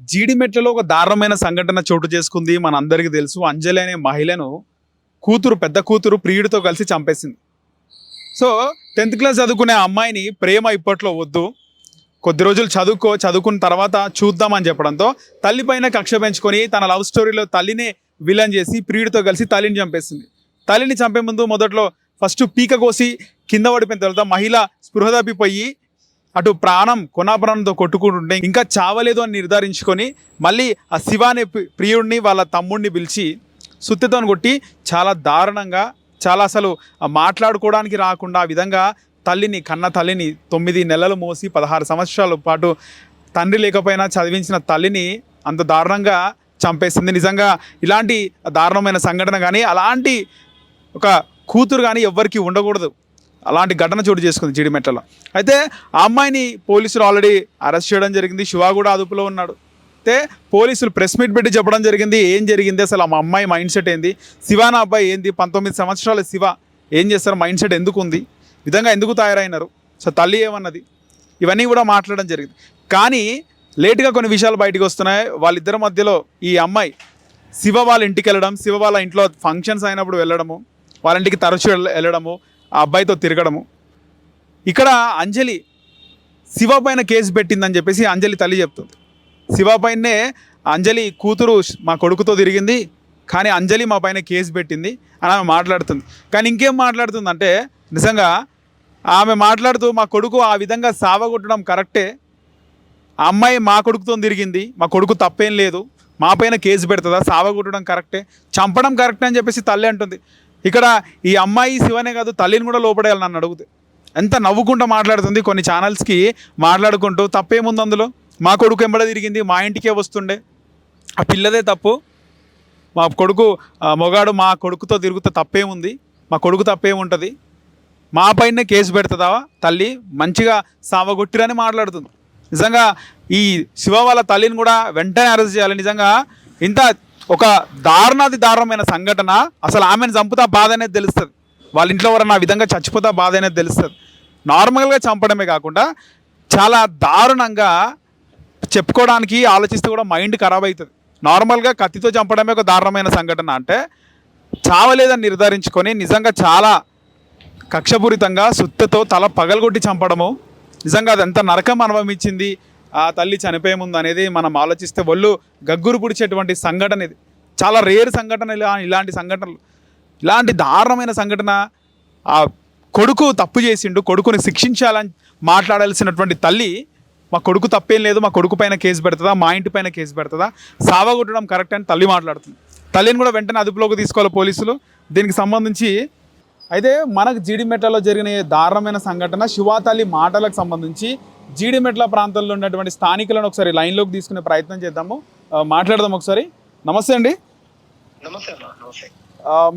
జీడిమెట్లలో ఒక దారుణమైన సంఘటన చోటు చేసుకుంది మన అందరికీ తెలుసు. అంజలి అనే మహిళను కూతురు పెద్ద కూతురు ప్రియుడితో కలిసి చంపేసింది. సో టెన్త్ క్లాస్ చదువుకునే అమ్మాయిని ప్రేమ ఇప్పట్లో వద్దు. కొద్ది రోజులు చదువుకో చదువుకున్న తర్వాత చూద్దామని చెప్పడంతో తల్లి పైన కక్ష పెంచుకొని తన లవ్ స్టోరీలో తల్లినే విలన్ చేసి ప్రియుడితో కలిసి తల్లిని చంపేసింది. తల్లిని చంపే ముందు మొదట్లో ఫస్ట్ పీక కోసి కింద పడిపోయిన తర్వాత మహిళ స్పృహ తప్పిపోయి అటు ప్రాణం కొనాప్రాణంతో కొట్టుకుంటుంటే ఇంకా చావలేదు అని నిర్ధారించుకొని మళ్ళీ ఆ శివ అనే ప్రియుడిని వాళ్ళ తమ్ముడిని పిలిచి సుత్తితో కొట్టి చాలా దారుణంగా చాలా అసలు మాట్లాడుకోవడానికి రాకుండా ఆ విధంగా తల్లిని కన్న తల్లిని తొమ్మిది నెలలు మోసి పదహారు సంవత్సరాల పాటు తండ్రి లేకపోయినా చదివించిన తల్లిని అంత దారుణంగా చంపేసింది. నిజంగా ఇలాంటి దారుణమైన సంఘటన కానీ అలాంటి ఒక కూతురు కానీ ఎవ్వరికీ ఉండకూడదు. అలాంటి ఘటన చోటు చేసుకుంది జీడిమెట్లలో అయితే ఆ అమ్మాయిని పోలీసులు ఆల్రెడీ అరెస్ట్ చేయడం జరిగింది. శివ కూడా అదుపులో ఉన్నాడు. అయితే పోలీసులు ప్రెస్ మీట్ పెట్టి చెప్పడం జరిగింది. ఏం జరిగింది? అసలు మా అమ్మాయి మైండ్ సెట్ ఏంది? శివ నా అబ్బాయి ఏంది? పంతొమ్మిది సంవత్సరాల శివ ఏం చేస్తారు? మైండ్ సెట్ ఎందుకు ఉంది? విధంగా ఎందుకు తయారైనారు? సో తల్లి ఏమన్నది? ఇవన్నీ కూడా మాట్లాడడం జరిగింది. కానీ లేటుగా కొన్ని విషయాలు బయటకు వస్తున్నాయి. వాళ్ళిద్దరి మధ్యలో ఈ అమ్మాయి శివ వాళ్ళ ఇంటికి వెళ్ళడం శివ వాళ్ళ ఇంట్లో ఫంక్షన్స్ అయినప్పుడు వెళ్ళడము వాళ్ళ ఇంటికి తరచూ వెళ్ళడము ఆ అబ్బాయితో తిరగడము. ఇక్కడ అంజలి శివ పైన కేసు పెట్టిందని చెప్పేసి అంజలి తల్లి చెప్తుంది. శివ పైనే అంజలి కూతురు మా కొడుకుతో తిరిగింది కానీ అంజలి మా పైన కేసు పెట్టింది అని ఆమె మాట్లాడుతుంది. కానీ ఇంకేం మాట్లాడుతుంది అంటే నిజంగా ఆమె మాట్లాడుతూ మా కొడుకు ఆ విధంగా సావగొట్టడం కరెక్టే. ఆ అమ్మాయి మా కొడుకుతో తిరిగింది మా కొడుకు తప్పేం లేదు మా పైన కేసు పెడుతుందా సావగొట్టడం కరెక్టే చంపడం కరెక్టే అని చెప్పేసి తల్లి అంటుంది. ఇక్కడ ఈ అమ్మాయి శివనే కాదు తల్లిని కూడా లోపడేయాలి నన్ను అడుగుతే. ఎంత నవ్వుకుంటూ మాట్లాడుతుంది కొన్ని ఛానల్స్కి మాట్లాడుకుంటూ తప్పేముంది అందులో? మా కొడుకు ఎంబడ తిరిగింది మా ఇంటికే వస్తుండే. ఆ పిల్లదే తప్పు. మా కొడుకు ఆ, మొగాడు మా కొడుకుతో తిరుగుతే తప్పేముంది? మా కొడుకు తప్పేముంటుంది? మా పైన కేసు పెడుతుందా తల్లి? మంచిగా సావగొట్టిరని మాట్లాడుతుంది. నిజంగా ఈ శివ వాళ్ళ తల్లిని కూడా వెంటనే అరెస్ట్ చేయాలి. నిజంగా ఇంత ఒక దారుణాది దారుణమైన సంఘటన. అసలు ఆమెను చంపుతా బాధ అనేది తెలుస్తుంది. వాళ్ళ ఇంట్లో ఎవరన్నా ఆ విధంగా చచ్చిపోతా బాధ అనేది తెలుస్తుంది. నార్మల్గా చంపడమే కాకుండా చాలా దారుణంగా చెప్పుకోవడానికి ఆలోచిస్తే కూడా మైండ్ ఖరాబ్ అవుతుంది నార్మల్గా కత్తితో చంపడమే ఒక దారుణమైన సంఘటన అంటే చావలేదని నిర్ధారించుకొని నిజంగా చాలా కక్షపూరితంగా సుత్తతో తల పగలగొట్టి చంపడము. నిజంగా అది ఎంత నరకం అనుభవించింది. ఆ తల్లి చనిపోయే ముందు అనేది మనం ఆలోచిస్తే ఒళ్ళు గగ్గురు పుడిచేటువంటి సంఘటన ఇది. చాలా రేర్ సంఘటన ఇలా ఇలాంటి సంఘటనలు. ఇలాంటి దారుణమైన సంఘటన ఆ కొడుకు తప్పు చేసిండు కొడుకుని శిక్షించాలని మాట్లాడాల్సినటువంటి తల్లి మా కొడుకు తప్పేం లేదు మా కొడుకు పైన కేసు పెడుతుందా మా ఇంటి పైన కేసు పెడుతుందా సావగొట్టడం కరెక్ట్ అని తల్లి మాట్లాడుతుంది. తల్లిని కూడా వెంటనే అదుపులోకి తీసుకోవాలి పోలీసులు. దీనికి సంబంధించి అయితే మనకు జీడిమెట్లలో జరిగిన దారుణమైన సంఘటన శివాతల్లి మాటలకు సంబంధించి జీడిమెట్ల ప్రాంతంలో ఉన్నటువంటి స్థానికులను ఒకసారి లైన్లోకి తీసుకునే ప్రయత్నం చేద్దాము. మాట్లాడదాం ఒకసారి. నమస్తే అండి.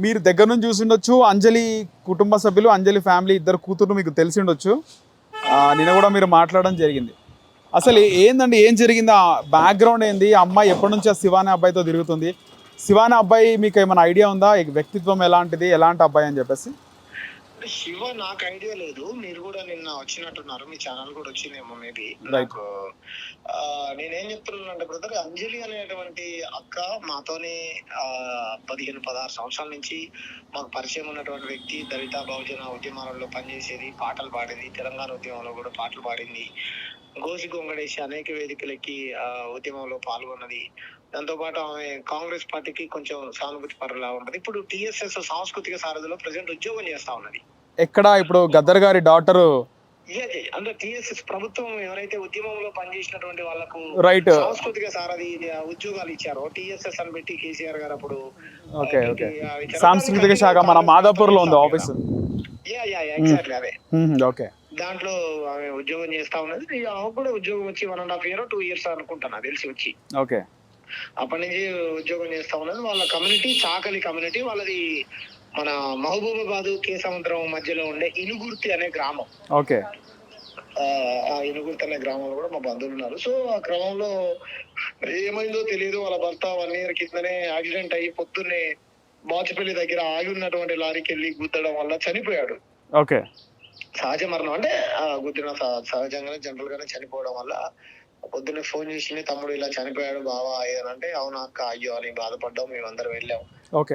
మీరు దగ్గర నుంచి చూసిండొచ్చు అంజలి కుటుంబ సభ్యులు అంజలి ఫ్యామిలీ ఇద్దరు కూతురు మీకు తెలిసి ఉండొచ్చు నిన్న కూడా మీరు మాట్లాడడం జరిగింది. అసలు ఏందండి ఏం జరిగింది? ఆ బ్యాక్గ్రౌండ్ ఏంది? అమ్మాయి ఎప్పటి నుంచి ఆ శివాని అబ్బాయితో తిరుగుతుంది? శివాని అబ్బాయి మీకు ఏమైనా ఐడియా ఉందా? వ్యక్తిత్వం ఎలాంటిది? ఎలాంటి అబ్బాయి అని చెప్పేసి. శివ నాకు ఐడియా లేదు. మీరు కూడా నిన్న వచ్చినట్టున్నారు. మీ ఛానల్ కూడా వచ్చిందేమో మేబీ. నాకు నేనేం చెప్తున్నానంటే బ్రదర్ అంజలి అనేటువంటి అక్క మాతోనే ఆ, పదిహేను పదహారు సంవత్సరాల నుంచి మాకు పరిచయం ఉన్నటువంటి వ్యక్తి దళిత బహుజన ఉద్యమాలలో పనిచేసేది పాటలు పాడింది తెలంగాణ ఉద్యమంలో కూడా పాటలు పాడింది. గోసి గొంగడేసి అనేక వేదికలకి ఆ, ఉద్యమంలో పాల్గొన్నది. దాంతో పాటు ఆమె కాంగ్రెస్ పార్టీకి కొంచెం సానుభూతి పరులా ఉన్నది. ఇప్పుడు టిఎస్ఎస్ సాంస్కృతిక సారథిలో ప్రజెంట్ ఉద్యోగం చేస్తా ఉన్నది. ఎక్కడ ఇప్పుడు గద్దర్ గారి డాటరు ఇదే అంటే టిఎస్ఎస్ ప్రభుత్వం ఎవరైతే ఉద్యమంలో పనిచేసినటువంటి వాళ్ళకు రైట్ సాంస్కృతిక సారథి ఉద్యోగాలు ఇచ్చారో టిఎస్ఎస్ అని పెట్టి కేసీఆర్ గారు అప్పుడు ఓకే ఓకే. సాంస్కృతిక శాఖ మన మాదాపూర్లో ఉంది office ya ya ya exactly అదే. ఓకే. దాంట్లో ఆమె ఉద్యోగం చేస్తా ఉన్నది. ఆమె కూడా ఉద్యోగం వచ్చి one and half year two years అనుకుంటాను నాకు తెలిసి వచ్చి. ఓకే. అప్పటి నుంచి ఉద్యోగం చేస్తా ఉన్నది. వాళ్ళ కమ్యూనిటీ చాకలి కమ్యూనిటీ వాళ్ళది మన మహబూబాబాద్ కేసముద్రం మధ్యలో ఉండే ఇనుగుర్తి అనే గ్రామం. ఓకే. ఆ ఆ ఇనుగుర్తి అనే గ్రామంలో కూడా మా బంధువులు ఉన్నారు. సో ఆ క్రమంలో ఏమైందో తెలియదు. వాళ్ళ భర్త వన్ ఇయర్ కిందనే యాక్సిడెంట్ అయ్యి పొద్దున్నే బాచుపల్లి దగ్గర ఆగి ఉన్నటువంటి లారీకి వెళ్ళి గుద్దడం వల్ల చనిపోయాడు. ఓకే. సహజ మరణం. అంటే ఆ గుద్దిన సహ- సహజంగానే జనరల్ గానే చనిపోవడం వల్ల పొద్దున్నే ఫోన్ చేసింది తమ్ముడు ఇలా చనిపోయాడు బావా అని అంటే అవునా అక్క అయ్యో అని బాధపడ్డాం మేమందరం వెళ్ళాం.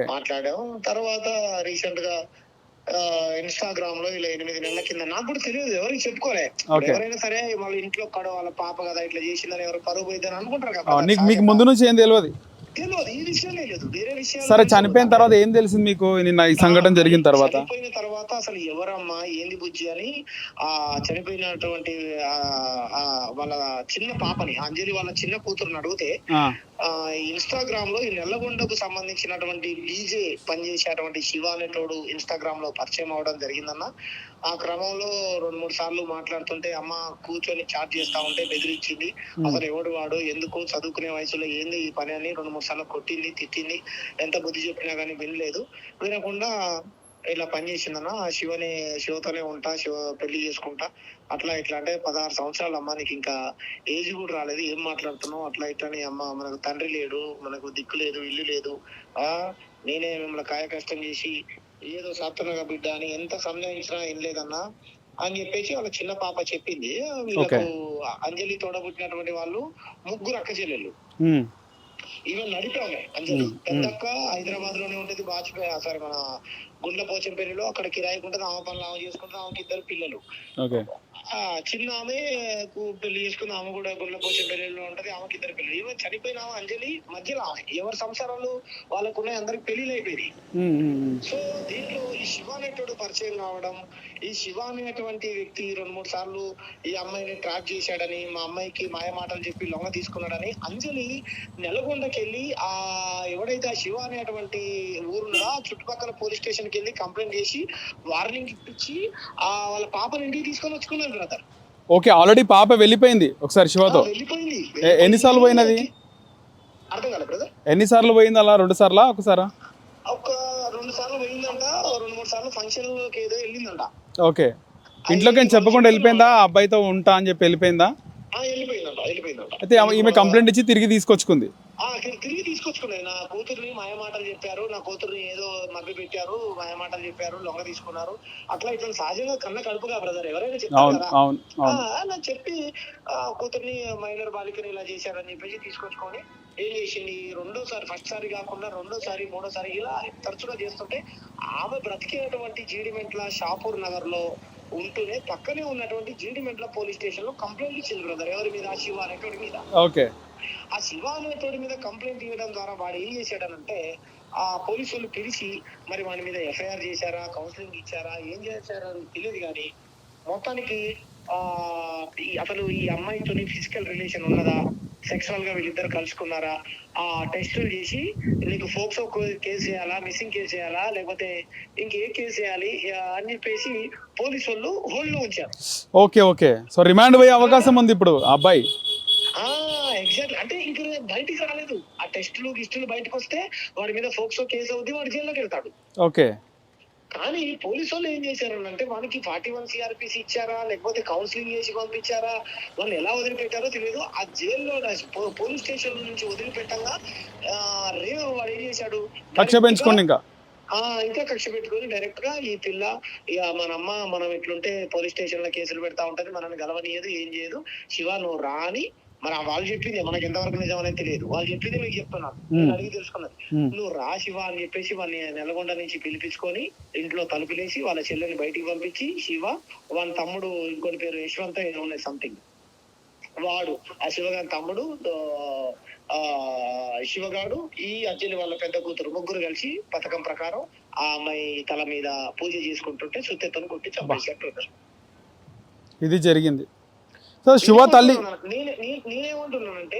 మాట్లాడాం. తర్వాత రీసెంట్గా ఇన్స్టాగ్రామ్లో ఇలా ఎనిమిది నెలల కింద నాకు కూడా తెలియదు ఎవరికి చెప్పుకోలే. ఎవరైనా సరే వాళ్ళ ఇంట్లో కడ వాళ్ళ పాప కదా ఇట్లా చేసిందని ఎవరు పరువు పోయిందని అనుకుంటారు కదా మీకు ముందు నుంచి ఏం తెలియదు. తెలియదు ఈ లేదు. వేరే విషయాలు సరే. చనిపోయిన తర్వాత ఏం తెలిసింది మీకు? నిన్న ఈ సంఘటన జరిగిన తర్వాత? చనిపోయిన తర్వాత అసలు ఎవరమ్మా? ఏంది బుజ్జి అని ఆ చనిపోయినటువంటి వాళ్ళ చిన్న పాపని అంజలి వాళ్ళ చిన్న కూతురుని అడిగితే ఇన్స్టాగ్రామ్లో ఈ నెల్లగొండకు సంబంధించినటువంటి డీజే పనిచేసేటువంటి శివ అనేటోడు ఇన్స్టాగ్రామ్లో పరిచయం అవడం జరిగిందన్న. ఆ క్రమంలో రెండు మూడు సార్లు మాట్లాడుతుంటే అమ్మ కూర్చొని చాట్ చేస్తా ఉంటే బెదిరించింది. అసలు ఎవడు వాడు? ఎందుకు చదువుకునే వయసులో ఏంది ఈ పని అని రెండు మూడు సార్లు కొట్టింది తిట్టింది. ఎంత బుద్ధి చెప్పినా కానీ వినలేదు. వినకుండా ఇలా పని చేసిందన్న ఆ శివని శివతోనే ఉంటా శివ పెళ్ళి చేసుకుంటా. అట్లా ఇట్లా అంటే పదహారు సంవత్సరాలు అమ్మ నీకు ఇంకా ఏజ్ కూడా రాలేదు. ఏం మాట్లాడుతున్నావు? అట్లా ఇట్లా అని అమ్మ మనకు తండ్రి లేడు మనకు దిక్కు లేదు ఇల్లు లేదు. ఆ నేనే మిమ్మల్ని కాయ కష్టం చేసి ఏదో సాత్వనగా బిడ్డ అని ఎంత సంజాయించినా ఏం లేదన్నా అని చెప్పేసి వాళ్ళ చిన్న పాప చెప్పింది. వీళ్ళకు అంజలి తోడబుట్టినటువంటి వాళ్ళు ముగ్గురు అక్క చెల్లెళ్ళు. ఈవెన్ నడిపాము అంజలి. పెద్దక్క హైదరాబాద్లోనే ఉంటది వాజ్పేయి సారీ మన గుండ్ల పోచంపల్లిలో అక్కడ కిరాయికి ఉంటది ఆమె పనులు ఆమె చేసుకుంటుంది ఆమెకి ఇద్దరు పిల్లలు. చిన్న ఆమె పెళ్ళి చేసుకుంది ఆమె కూడా గుండ్ల పోచంపల్లిలో ఉంటది. ఆమెకి ఇద్దరు పిల్లలు. ఈవెన్ చనిపోయిన ఆమె అంజలి మధ్యలో ఆమె. ఎవరి సంసారాలు వాళ్ళకు ఉన్నాయి అందరికి పెళ్ళిళ్ళు అయిపోయింది. సో దీంట్లో ఈ శివ అనేటోడు పరిచయం కావడం ఈ శివ అనేటువంటి వ్యక్తి రెండు మూడు సార్లు ఈ అమ్మాయిని ట్రాప్ చేశాడని మా అమ్మాయికి మాయ మాటలు చెప్పి లొంగ తీసుకున్నాడని అంజలి నెలగొండకెళ్ళి ఆ ఎవడైతే ఆ శివ అనేటువంటి ఊరులో చుట్టుపక్కల పోలీస్ స్టేషన్కి వెళ్ళి కంప్లైంట్ చేసి వార్నింగ్ ఇప్పించి ఆ వాళ్ళ పాపని ఇంటికి తీసుకొని వచ్చుకున్నాడు. బ్రదర్ ఓకే ఆల్రెడీ పాప వెళ్ళిపోయింది ఒకసారి శివతో. వెళ్ళిపోయింది. ఎన్నిసార్లు పోయినది? అర్థం కాలే బ్రదర్ ఎన్నిసార్లు పోయింది అలా? రెండు సార్లా? ఒకసారా? ఒక రెండు సార్లు పోయిందంట రెండు మూడు సార్లు ఫంక్షన్ ఏదో వెళ్ళిందంట. ఓకే. ఇంట్లోకి ఏం చెప్పకుండా వెళ్ళిపోయిందా? అబ్బాయితో ఉంటా అని చెప్పి వెళ్ళిపోయిందా? అయితే ఈమె కంప్లైంట్ ఇచ్చి తిరిగి తీసుకొచ్చుకుంది. తిరిగి తీసుకొచ్చుకున్నది నా కూతుర్ని మాయ మాటలు చెప్పారు నా కూతుర్ని ఏదో మభ్య పెట్టారు మాయ మాటలు చెప్పారు లొంగ తీసుకున్నారు. అట్లా ఇట్లా సహజంగా కన్న కడుపుగా బ్రదర్ ఎవరైనా నాకు చెప్పి కూతుర్ని మైనర్ బాలికని ఇలా చేశారని చెప్పేసి తీసుకొచ్చుకొని ఏం చేసింది? రెండోసారి ఫస్ట్ సారి కాకుండా రెండోసారి మూడోసారి ఇలా తరచుగా చేస్తుంటే ఆమె బ్రతికేటువంటి జీడిమెంట్ల షాపూర్ నగర్లో ఉంటూనే పక్కనే ఉన్నటువంటి జీడిమెంట్ల పోలీస్ స్టేషన్లో కంప్లైంట్ ఇచ్చింది బ్రదర్ ఎవరి మీద? శివ అనేటువంటి మీద. ఓకే. ఆ శివ అనేతోడి మీద కంప్లైంట్ ఇవ్వడం ద్వారా వాడు ఏం చేశాడనంటే ఆ పోలీసు వాళ్ళు పిలిచి మరి వాడి మీద ఎఫ్ఐఆర్ చేశారా? కౌన్సిలింగ్ ఇచ్చారా? ఏం చేశారా? అని తెలియదు కానీ మొత్తానికి ఆ అసలు ఈ అమ్మాయితోని ఫిజికల్ రిలేషన్ ఉన్నదా? సెక్షువల్గా వీళ్ళిద్దరు కలుసుకున్నారా? ఆ టెస్టులు చేసి నీకు ఫోక్సో కేసు చేయాలా? మిస్సింగ్ కేసు చేయాలా? లేకపోతే ఇంకే కేసు చేయాలి? అని చెప్పేసి పోలీసు వాళ్ళు హోల్డ్లో ఉంచారు. Okay okay. సో రిమాండ్ పోయే అవకాశం ఉంది ఇప్పుడు అబ్బాయి. ఆ ఎగ్జాక్ట్ అంటే ఇంక బయటికి రాలేదు. ఆ టెస్టులు గిస్టులు బయటకు వస్తే వాడి మీద ఫోక్సో కేసు అవుద్ది వాడు జైల్లోకి వెళ్తాడు. ఓకే. కానీ పోలీసు వాళ్ళు ఏం చేశారు అంటే వానికి ఫార్టీ వన్ సిఆర్పిసి ఇచ్చారా? లేకపోతే కౌన్సిలింగ్ చేసి పంపించారా? వాళ్ళు ఎలా వదిలిపెట్టారో తెలియదు. ఆ జైల్లో పోలీస్ స్టేషన్ నుంచి వదిలిపెట్టంగా ఆ, రేవు వాడు ఏం చేశాడు? కక్ష పెంచుకోండి ఇంకా. ఆ ఇంకా కక్ష పెట్టుకొని డైరెక్ట్గా ఈ పిల్ల ఇక మన అమ్మ మనం ఇట్లుంటే పోలీస్ స్టేషన్లో కేసులు పెడతా ఉంటది. మనల్ని గెలవనీయదు ఏం చేయదు. శివ నువ్వు రాని మరి వాళ్ళు చెప్పింది మనకి ఎంతవరకు నిజం అనేది తెలియదు. వాళ్ళు చెప్పింది మీకు చెప్తున్నాను నేను అడిగి తెలుసుకున్నది ఉమ్, నువ్వు రా శివ అని చెప్పేసి వాడిని నెలగొండ నుంచి పిలిపించుకొని ఇంట్లో తలుపులేసి వాళ్ళ చెల్లెని బయటికి పంపించి శివ వాళ్ళ తమ్ముడు ఇంకోటి పేరు యశ్వంత్ ఏదో ఉన్నాయి సంథింగ్ వాడు ఆ శివగారి తమ్ముడు ఆ శివగాడు ఈ అజ్జలి వాళ్ళ పెద్ద కూతురు ముగ్గురు కలిసి పథకం ప్రకారం ఆ అమ్మాయి తల మీద పూజ చేసుకుంటుంటే సుత్తెత్తను కొట్టి చంపేసేట్టు ఇది జరిగింది. సో శివ తల్లి నేనేమంటున్నానంటే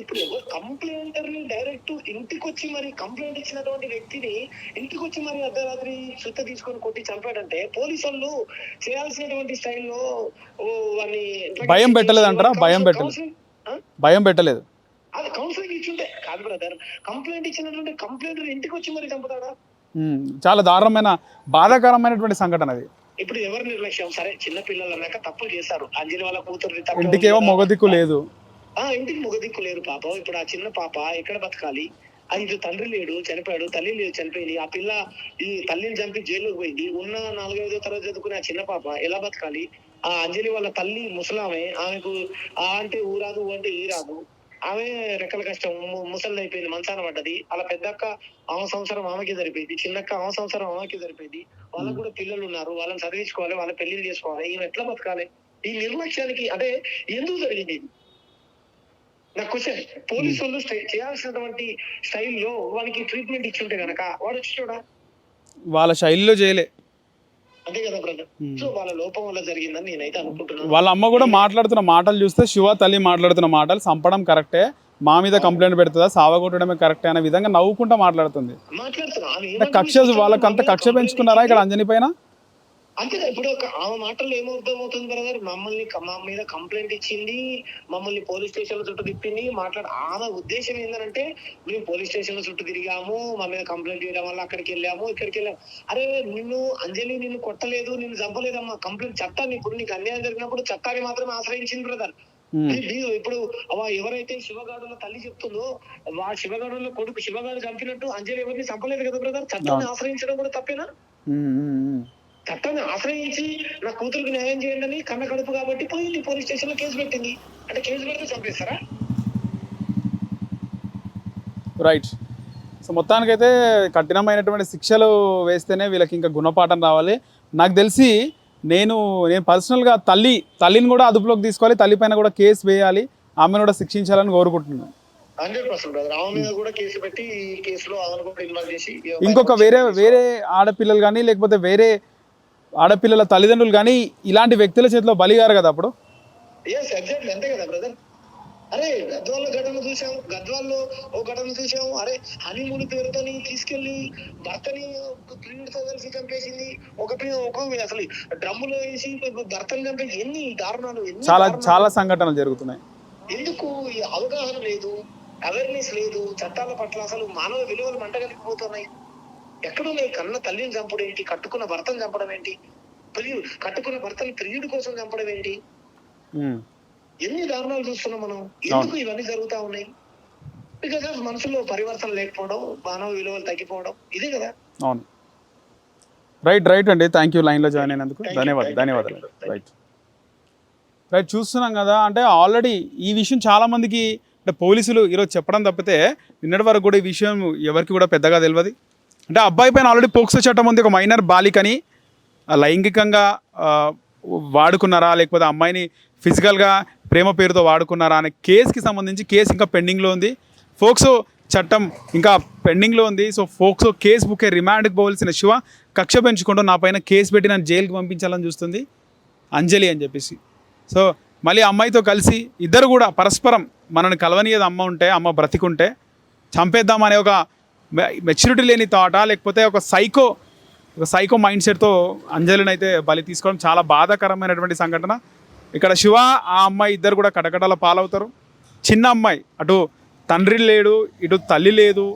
ఇప్పుడు ఎవరు కంప్లైంటర్ని డైరెక్ట్ ఇంటికి వచ్చి మరి కంప్లైంట్ ఇచ్చినటువంటి వ్యక్తిని ఇంటికి వచ్చి మరి అర్ధరాత్రి సుత్త తీసుకొని కొట్టి చంపాడంటే పోలీసు వాళ్ళు చేయాల్సినటువంటి స్టైల్లో వాడిని భయం పెట్టలేదంటారా? భయం పెట్టలేదు. భయం పెట్టలేదు. అది కౌన్సిలింగ్ ఇచ్చుంటే కాదు బ్రదర్ కంప్లైంట్ ఇచ్చినటువంటి కంప్లైంటర్ ఇంటికి వచ్చి మరి చంపుతాడా? చాలా దారుణమైన బాధాకరమైనటువంటి సంఘటన అది. ఇప్పుడు ఎవరు నిర్లక్ష్యం? సరే చిన్న పిల్లలు అన్నాక తప్పులు చేస్తారు అంజలి వాళ్ళ కూతురు ఇంటికేమో మొగ దిక్కు లేదు. ఆ ఇంటికి మొగదిక్కు లేరు పాపం. ఇప్పుడు ఆ చిన్న పాప ఎక్కడ బతకాలి? ఇటు తండ్రి లేడు చనిపోయాడు తల్లి లేదు చనిపోయింది. ఆ పిల్ల ఈ తల్లిని చంపి జైల్లోకి పోయింది. ఉన్న నాలుగైదో తరగతి చదువుకునే ఆ చిన్న పాప ఎలా బతకాలి? ఆ అంజలి వాళ్ళ తల్లి ముసలామె. ఆమెకు ఆ అంటే ఊరాదు అంటే ఈ రాదు. ఆమె రెక్కల కష్టం ముసలిది అయిపోయింది మంచాన పడ్డది. అలా పెద్దక్క ఆమె సంవత్సరం ఆమెకి సరిపోయింది చిన్నక్క ఆమె సంవత్సరం ఆమెకి సరిపోయింది. వాళ్ళకు కూడా పిల్లలు ఉన్నారు వాళ్ళని చదివించుకోవాలి వాళ్ళ పెళ్ళిళ్ళు చేసుకోవాలి ఈమె ఎట్లా బతకాలి? ఈ నిర్లక్ష్యానికి అంటే ఎందుకు జరిగింది ఇది? నా క్వశ్చన్. పోలీసు వాళ్ళు చేయాల్సినటువంటి స్టైల్లో వానికి ట్రీట్మెంట్ ఇచ్చి ఉంటే గనక వాడు వచ్చి చూడా. వాళ్ళ శైలిలో చేయలే. అంతే కదా బ్రదర్ Hmm. సో వాళ్ళ లోపం వల్ల జరిగిందని నేనైతే అనుకుంటున్నాను. వాళ్ళ అమ్మ కూడా మాట్లాడుతున్న మాటలు చూస్తే శివ తల్లి మాట్లాడుతున్న మాటలు చంపడం కరెక్టే. మా మీద కంప్లైంట్ పెడుతుందా? సావగొట్టడమే కరెక్టే అనే విధంగా నవ్వుకుంటా మాట్లాడుతుంది? కక్ష వాళ్ళకి అంత కక్ష పెంచుకున్నారా ఇక్కడ అంజని పైన? అంతే కదా ఇప్పుడు ఒక ఆమె మాటల్లో ఏమర్థం అవుతుంది బ్రదర్ మమ్మల్ని మా మీద కంప్లైంట్ ఇచ్చింది మమ్మల్ని పోలీస్ స్టేషన్ చుట్టూ తిప్పింది మాట్లాడ ఆమె ఉద్దేశం ఏంటంటే మేము పోలీస్ స్టేషన్ చుట్టూ తిరిగాము మా మీద కంప్లైంట్ చేయడం వల్ల అక్కడికి వెళ్ళాము ఇక్కడికి వెళ్ళాము. అరే నిన్ను అంజలి నిన్ను కొట్టలేదు నిన్ను చంపలేదమ్మా కంప్లైంట్ చట్టాన్ని ఇప్పుడు నీకు అన్యాయం జరిగినప్పుడు చట్టాన్ని మాత్రమే ఆశ్రయించింది బ్రదర్. ఇప్పుడు ఎవరైతే శివగాడుల తల్లి చెప్తుందో వా శివగాడుల కొడుకు శివగాడు చంపినట్టు అంజలి ఎవరిని చంపలేదు కదా బ్రదర్ చట్టాన్ని ఆశ్రయించడం కూడా తప్పేనా. చట్టాన్ని ఆశ్రయించి నా కూతురికి న్యాయం చేయండి అని కన్న కడుపు కాబట్టి పోయింది పోలీస్ స్టేషన్లో కేసు పెట్టింది. అంటే కేసు పెడితే చంపేస్తారా? రైట్ సో మొత్తానికైతే కఠినమైనటువంటి శిక్షలు వేస్తేనే వీళ్ళకి ఇంకా గుణపాఠం రావాలి. నాకు తెలిసి నేను నేను పర్సనల్గా తల్లి తల్లిని కూడా అదుపులోకి తీసుకోవాలి తల్లి పైన కూడా కేసు వేయాలి. ఆమెను కూడా శిక్షించాలని కోరుకుంటున్నాను. ఇంకొక వేరే వేరే ఆడపిల్లలు కానీ లేకపోతే వేరే ఆడపిల్లల తల్లిదండ్రులు కానీ ఇలాంటి వ్యక్తుల చేతిలో బలిగారు కదా అప్పుడు? అంతే కదా బ్రదర్ అరే గద్వాల్లో ఘటన చూసాం గద్వాల్లో ఓ ఘటన చూసాం అరే హనీమూన్ పేరుతోని తీసుకెళ్ళి భర్తని ప్రియుడితో కలిసి చంపేసింది. ఒక ఒక అసలు డ్రమ్ములో వేసి భర్తని చంపేసి ఎన్ని దారుణాలు ఎన్ని చాలా. చాలా సంఘటనలు జరుగుతున్నాయి. ఎందుకు ఈ అవగాహన లేదు అవేర్నెస్ లేదు చట్టాల పట్ల అసలు మానవ విలువలు మంటగలిగిపోతున్నాయి ఎక్కడున్నాయి కన్న తల్లిని చంపడం ఏంటి? కట్టుకున్న భర్తను చంపడం ఏంటి? ప్రియుడు కట్టుకున్న భర్తని ప్రియుడి కోసం చంపడం ఏంటి. ఎన్ని దారుణాలు చూస్తున్నాం మనం? ఎందుకు ఇవన్నీ జరుగుతా ఉన్నాయి? బికాస్ ఆఫ్ మనసులో పరివర్తన లేకపోవడం మానవ విలువలు తగ్గిపోవడం ఇదే కదా? అవును. రైట్ రైట్ అండి. థ్యాంక్ యూ లైన్లో జాయిన్ అయినందుకు ధన్యవాదాలు. ధన్యవాదాలు. రైట్ రైట్ చూస్తున్నాం కదా. అంటే ఆల్రెడీ ఈ విషయం చాలామందికి అంటే పోలీసులు ఈరోజు చెప్పడం తప్పితే నిన్నటి వరకు కూడా ఈ విషయం ఎవరికి కూడా పెద్దగా తెలియదు అంటే అబ్బాయి పైన ఆల్రెడీ పోక్సో చట్టం ఉంది ఒక మైనర్ బాలికని. లైంగికంగా వాడుకున్నారా? లేకపోతే అమ్మాయిని ఫిజికల్గా ప్రేమ పేరుతో వాడుకున్నారా అనే కేసుకి సంబంధించి కేసు ఇంకా పెండింగ్లో ఉంది. ఫోక్సో చట్టం ఇంకా పెండింగ్లో ఉంది. సో ఫోక్సో కేసు బుక్ రిమాండ్కి పోవాల్సిన శివ కక్ష పెంచుకుంటూ నా పైన కేసు పెట్టి నన్ను జైలుకి పంపించాలని చూస్తుంది. అంజలి అని చెప్పేసి. సో మళ్ళీ అమ్మాయితో కలిసి ఇద్దరు కూడా పరస్పరం మనని కలవనీయదు అమ్మ ఉంటే అమ్మ బ్రతికుంటే చంపేద్దామనే ఒక మెచ్యూరిటీ లేని థాటా లేకపోతే ఒక సైకో ఒక సైకో మైండ్ సెట్తో అంజలిని అయితే బలి తీసుకోవడం చాలా బాధాకరమైనటువంటి సంఘటన. ఇక్కడ శివ ఆ అమ్మాయి ఇద్దరు కూడా కటకటాల పాలవుతారు. చిన్న అమ్మాయి అటు తండ్రి లేడు ఇటు తల్లి లేదు.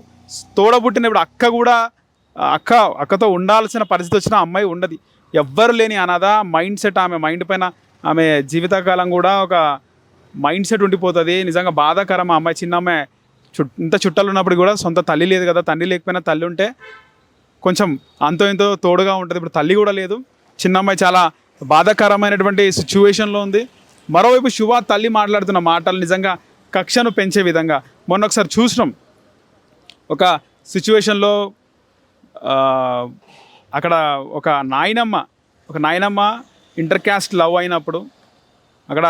తోడబుట్టినప్పుడు అక్క కూడా అక్క అక్కతో ఉండాల్సిన పరిస్థితి వచ్చిన అమ్మాయి ఉండదు. ఎవ్వరు లేని అనాథ మైండ్ సెట్ ఆమె మైండ్ పైన ఆమె జీవితకాలం కూడా ఒక మైండ్ సెట్ ఉండిపోతుంది. నిజంగా బాధాకరం ఆ అమ్మాయి చిన్న అమ్మాయి. చుట్ ఇంత చుట్టాలు ఉన్నప్పుడు కూడా సొంత తల్లి లేదు కదా తండ్రి లేకపోయినా తల్లి ఉంటే కొంచెం అంతో ఎంతో తోడుగా ఉంటుంది. ఇప్పుడు తల్లి కూడా లేదు. చిన్న అమ్మాయి చాలా బాధాకరమైనటువంటి సిచ్యువేషన్లో ఉంది. మరోవైపు శుభ తల్లి మాట్లాడుతున్న మాటలు నిజంగా కక్షను పెంచే విధంగా. మొన్న ఒకసారి చూసినాం. ఒక సిచ్యువేషన్లో అక్కడ ఒక నాయనమ్మ ఒక నాయనమ్మ ఇంటర్ క్యాస్ట్ లవ్ అయినప్పుడు అక్కడ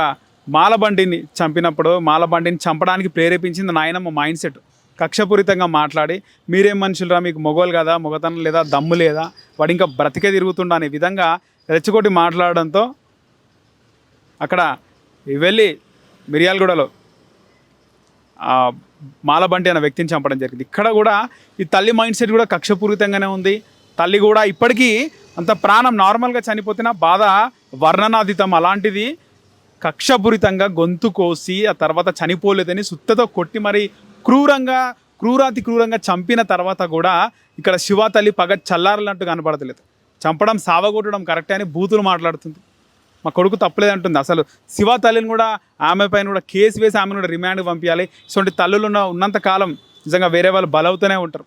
మాలబండిని చంపినప్పుడు మాలబండిని చంపడానికి ప్రేరేపించింది నాయనమ్మ మైండ్ సెట్. కక్షపూరితంగా మాట్లాడి మీరేం మనుషులరా మీకు మొగోలు కదా మొగతనం లేదా దమ్ము లేదా వాడు ఇంకా బ్రతికే తిరుగుతుండ అనే విధంగా రెచ్చగొట్టి మాట్లాడడంతో అక్కడ వెళ్ళి మిర్యాలగూడలో మాలబండి మాలబంటి అనే వ్యక్తిని చంపడం జరిగింది. ఇక్కడ కూడా ఈ తల్లి మైండ్ సెట్ కూడా కక్షపూరితంగానే ఉంది. తల్లి కూడా ఇప్పటికీ అంత ప్రాణం నార్మల్గా చనిపోతున్న బాధ వర్ణనాతీతం. అలాంటిది కక్షపూరితంగా గొంతు కోసి ఆ తర్వాత చనిపోలేదని సుత్తతో కొట్టి మరి క్రూరంగా క్రూరాతి క్రూరంగా చంపిన తర్వాత కూడా ఇక్కడ శివ తల్లి పగ చల్లారలంటూ కనపడతలేదు చంపడం సావగొట్టడం కరెక్టే అని బూతులు మాట్లాడుతుంది. మా కొడుకు తప్పలేదంటుంది అసలు శివ తల్లిని కూడా ఆమె పైన కూడా కేసు వేసి ఆమెను కూడా రిమాండ్ పంపించాలి ఇటువంటి తల్లులు ఉన్న ఉన్నంతకాలం నిజంగా వేరే వాళ్ళు బలవుతూనే ఉంటారు.